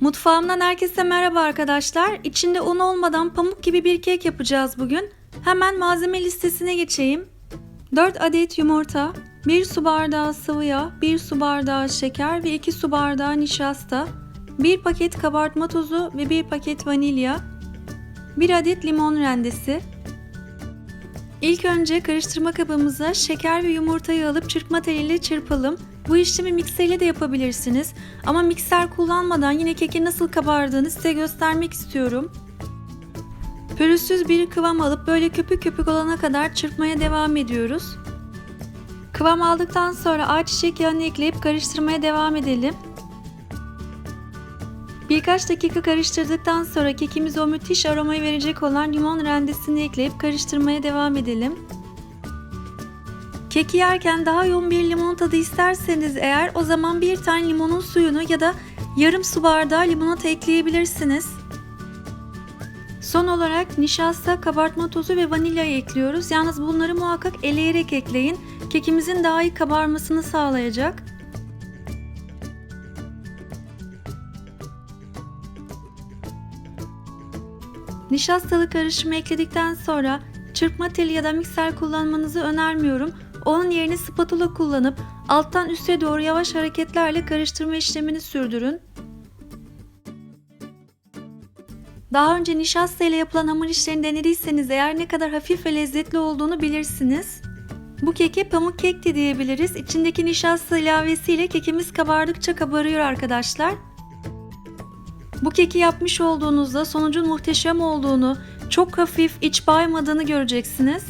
Mutfağımdan herkese merhaba arkadaşlar. İçinde un olmadan pamuk gibi bir kek yapacağız bugün. Hemen malzeme listesine geçeyim. 4 adet yumurta, 1 su bardağı sıvı yağ, 1 su bardağı şeker ve 2 su bardağı nişasta, 1 paket kabartma tozu ve 1 paket vanilya, 1 adet limon rendesi. İlk önce karıştırma kabımıza şeker ve yumurtayı alıp çırpma teliyle çırpalım. Bu işlemi mikserle de yapabilirsiniz. Ama mikser kullanmadan yine kekin nasıl kabardığını size göstermek istiyorum. Pürüzsüz bir kıvam alıp böyle köpük köpük olana kadar çırpmaya devam ediyoruz. Kıvam aldıktan sonra ayçiçek yağını ekleyip karıştırmaya devam edelim. Birkaç dakika karıştırdıktan sonra kekimize o müthiş aromayı verecek olan limon rendesini ekleyip karıştırmaya devam edelim. Keki yerken daha yoğun bir limon tadı isterseniz eğer o zaman bir tane limonun suyunu ya da yarım su bardağı limonata ekleyebilirsiniz. Son olarak nişasta, kabartma tozu ve vanilyayı ekliyoruz. Yalnız bunları muhakkak eleyerek ekleyin. Kekimizin daha iyi kabarmasını sağlayacak. Nişastalı karışımı ekledikten sonra çırpma teli ya da mikser kullanmanızı önermiyorum. Onun yerine spatula kullanıp alttan üste doğru yavaş hareketlerle karıştırma işlemini sürdürün. Daha önce nişasta ile yapılan hamur işlerini denediyseniz eğer ne kadar hafif ve lezzetli olduğunu bilirsiniz. Bu keke pamuk kek de diyebiliriz. İçindeki nişasta ilavesiyle kekimiz kabardıkça kabarıyor arkadaşlar. Bu keki yapmış olduğunuzda sonucun muhteşem olduğunu, çok hafif, iç baymadığını göreceksiniz.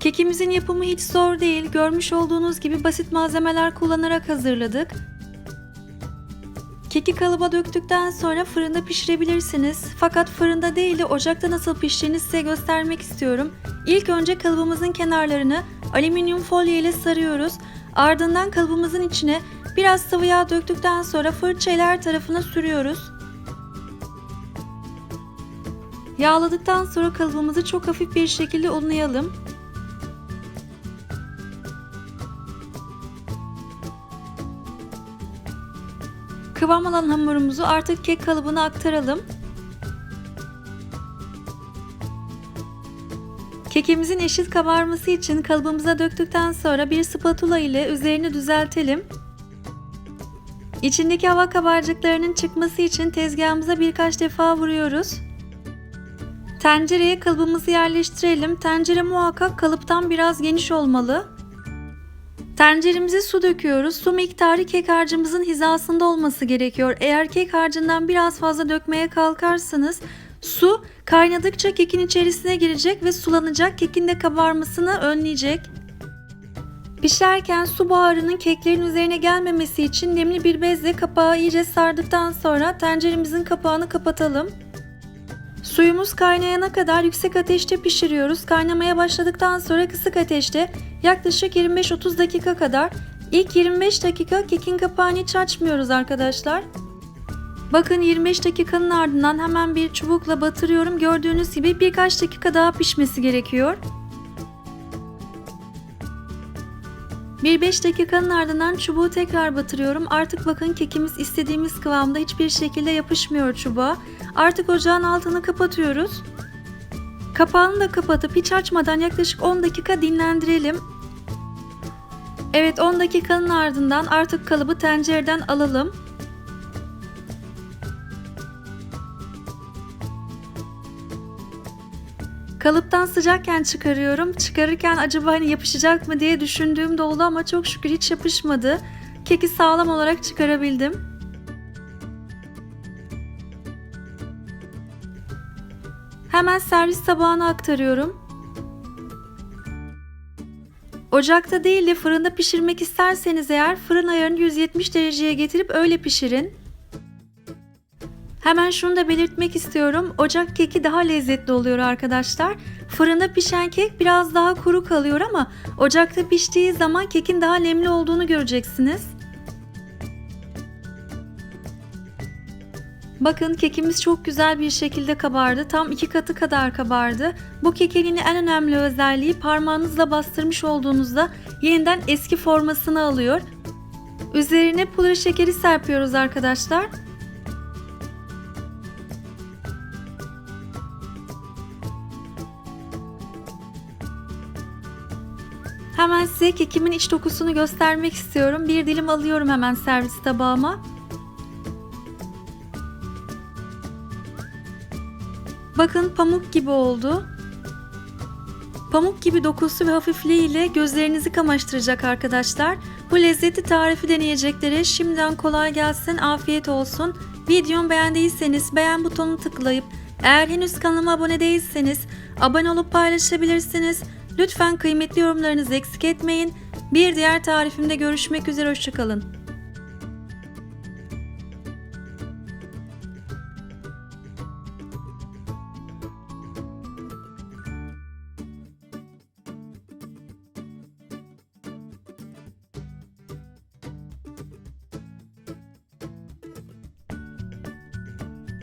Kekimizin yapımı hiç zor değil. Görmüş olduğunuz gibi basit malzemeler kullanarak hazırladık. Keki kalıba döktükten sonra fırında pişirebilirsiniz. Fakat fırında değil de ocakta nasıl piştiğini size göstermek istiyorum. İlk önce kalıbımızın kenarlarını alüminyum folyo ile sarıyoruz. Ardından kalıbımızın içine biraz sıvı yağ döktükten sonra fırçayla tarafına sürüyoruz. Yağladıktan sonra kalıbımızı çok hafif bir şekilde unlayalım. Kıvam alan hamurumuzu artık kek kalıbına aktaralım. Kekimizin eşit kabarması için kalıbımıza döktükten sonra bir spatula ile üzerini düzeltelim. İçindeki hava kabarcıklarının çıkması için tezgahımıza birkaç defa vuruyoruz. Tencereye kalıbımızı yerleştirelim. Tencere muhakkak kalıptan biraz geniş olmalı. Tenceremize su döküyoruz. Su miktarı kek harcımızın hizasında olması gerekiyor. Eğer kek harcından biraz fazla dökmeye kalkarsanız su kaynadıkça kekin içerisine girecek ve sulanacak. Kekin de kabarmasını önleyecek. Pişerken su buharının keklerin üzerine gelmemesi için nemli bir bezle kapağı iyice sardıktan sonra tenceremizin kapağını kapatalım. Suyumuz kaynayana kadar yüksek ateşte pişiriyoruz. Kaynamaya başladıktan sonra kısık ateşte yaklaşık 25-30 dakika kadar ilk 25 dakika kekin kapağını hiç açmıyoruz arkadaşlar. Bakın 25 dakikanın ardından hemen bir çubukla batırıyorum. Gördüğünüz gibi birkaç dakika daha pişmesi gerekiyor. Bir 5 dakikanın ardından çubuğu tekrar batırıyorum. Artık bakın kekimiz istediğimiz kıvamda hiçbir şekilde yapışmıyor çubuğa. Artık ocağın altını kapatıyoruz. Kapağını da kapatıp hiç açmadan yaklaşık 10 dakika dinlendirelim. Evet 10 dakikanın ardından artık kalıbı tencereden alalım. Kalıptan sıcakken çıkarıyorum. Çıkarırken acaba hani yapışacak mı diye düşündüğüm de oldu ama çok şükür hiç yapışmadı. Keki sağlam olarak çıkarabildim. Hemen servis tabağına aktarıyorum. Ocakta değil de fırında pişirmek isterseniz eğer fırın ayarını 170 dereceye getirip öyle pişirin. Hemen şunu da belirtmek istiyorum. Ocak keki daha lezzetli oluyor arkadaşlar. Fırında pişen kek biraz daha kuru kalıyor ama ocakta piştiği zaman kekin daha nemli olduğunu göreceksiniz. Bakın kekimiz çok güzel bir şekilde kabardı. Tam iki katı kadar kabardı. Bu kekin en önemli özelliği parmağınızla bastırmış olduğunuzda yeniden eski formasını alıyor. Üzerine pudra şekeri serpiyoruz arkadaşlar. Hemen size kekimin iç dokusunu göstermek istiyorum. Bir dilim alıyorum hemen servis tabağıma. Bakın pamuk gibi oldu. Pamuk gibi dokusu ve hafifliğiyle gözlerinizi kamaştıracak arkadaşlar. Bu lezzeti tarifi deneyeceklere şimdiden kolay gelsin, afiyet olsun. Videomu beğendiyseniz beğen butonunu tıklayıp eğer henüz kanalıma abone değilseniz abone olup paylaşabilirsiniz. Lütfen kıymetli yorumlarınızı eksik etmeyin. Bir diğer tarifimde görüşmek üzere, hoşçakalın.